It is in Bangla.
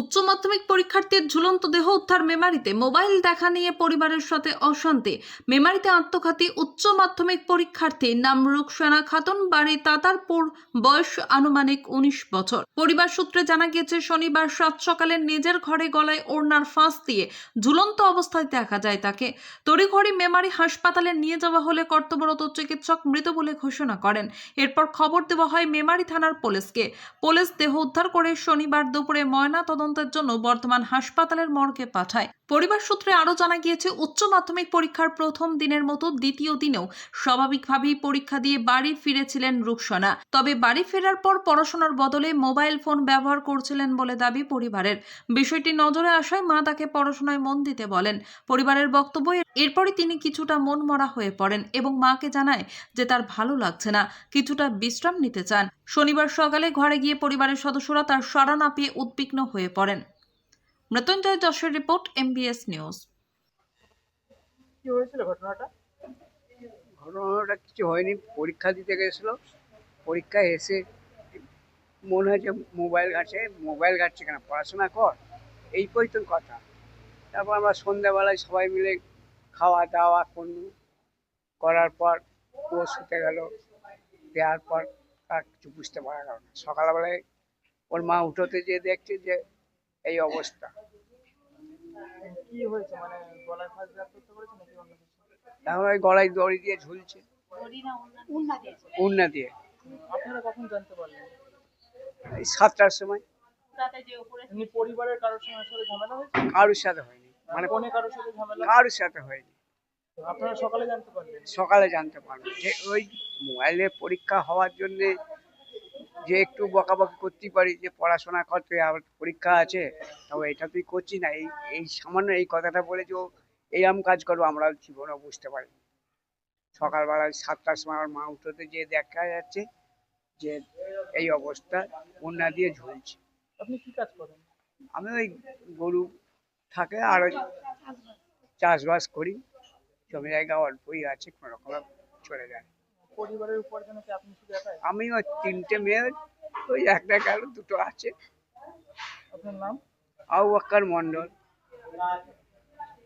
উচ্চ মাধ্যমিক পরীক্ষার্থীর ঝুলন্ত দেহ উদ্ধার মেমারিতে মোবাইল দেখা নিয়ে পরিবারের সাথে অশান্তি। মেমারিতে আত্মঘাতী উচ্চ মাধ্যমিক পরীক্ষার্থী নাম রুকসানা খাতুন, বাড়ি তাতারপুর, বয়স আনুমানিক উনিশ বছর। পরিবার সূত্রে জানা গিয়েছে, শনিবার সাত সকালে নিজের ঘরে গলায় ওড়নার ফাঁস দিয়ে ঝুলন্ত অবস্থায় দেখা যায় তাকে। তড়িঘড়ি মেমারি হাসপাতালে নিয়ে যাওয়া হলে কর্তব্যরত চিকিৎসক মৃত বলে ঘোষণা করেন। এরপর খবর দেওয়া হয় মেমারি থানার পুলিশকে। পুলিশ দেহ উদ্ধার করে শনিবার দুপুরে ময়না তদন্তের জন্য বর্ধমান হাসপাতালের মর্গে পাঠায়। পরিবার সূত্রে আরও জানা গিয়েছে, উচ্চ মাধ্যমিক পরীক্ষার প্রথম দিনের মতো দ্বিতীয় দিনেও স্বাভাবিকভাবেই পরীক্ষা দিয়ে বাড়ি ফিরেছিলেন রুকসানা তবে বাড়ি ফেরার পর পড়াশোনার বদলে মোবাইল ফোন ব্যবহার করছিলেন বলে দাবি পরিবারের। বিষয়টি নজরে আসায় মা তাকে পড়াশোনায় মন দিতে বলেন। পরিবারের বক্তব্য, এরপরই তিনি কিছুটা মন মরা হয়ে পড়েন এবং মাকে জানায় যে তার ভালো লাগছে না, কিছুটা বিশ্রাম নিতে চান। শনিবার সকালে ঘরে গিয়ে পরিবারের সদস্যরা তার সাড়া না পেয়ে উদ্বিগ্ন হয়ে মৃত্যুঞ্জয় যশের রিপোর্ট এমবিএস নিউজ কি হয়েছিল ঘটনাটা? ঘটনাটা কিছু হয়নি পরীক্ষা দিতে গেছিল। পরীক্ষায় এসে মনে হয়েছে মোবাইল ঘাটছে মোবাইল ঘাটছে কেন? পড়াশোনা কর এই পর্যন্ত কথা। তারপর আমরা সন্ধ্যাবেলায় সবাই মিলে খাওয়া দাওয়া করলু। করার পর ও শুতে গেল দেওয়ার পর আর কিছু বুঝতে পারা গেল না। সকালবেলায় ওর মা উঠোতে যেয়ে দেখছে যে এই অবস্থা। কি হয়েছে? মানে গলায় ফাঁস দেওয়ার চেষ্টা নাকি অন্য কিছু? তারপর ওই গলায় দড়ি দিয়ে ঝুলছে। উন্না দিয়ে। আপনারা কখন জানতে পারলেন? এই সাতটার সময়। পরিবারের কারোর সঙ্গে সাথে ঝামেলা হয়েছে? কারোর সাথে হয়নি। মানে কারোর সাথে ঝামেলা? কারোর সাথে হয়নি। আপনারা সকালে জানতে পারলেন? সকালে জানতে পারব যে ওই মোবাইলে পরীক্ষা হওয়ার জন্য যে একটু বকাবকি করতেই পারি যে পড়াশোনা করতে আবার পরীক্ষা আছে তবে এটা তুই করছি না। এই এই সামান্য এই কথাটা বলে যে ও এইরকম কাজ করব আমরা জীবনে বুঝতে পারি সকালবেলা সাতটার সময় আমার মা উঠোতে যে দেখা যাচ্ছে যে এই অবস্থা বন্যা দিয়ে ঝুলছে। আপনি কি কাজ করেন? আমি ওই গরু থাকে আর ওই চাষবাস করি। জমি জায়গা অল্পই আছে কোনো রকম চলে যায়। পরিবারের উপার্জনে কি আপনি শুধু একাই আমি ওই তিনটে মেয়ে ওই একটা গেল দুটো আছে। আপনার নাম? আবু মন্ডল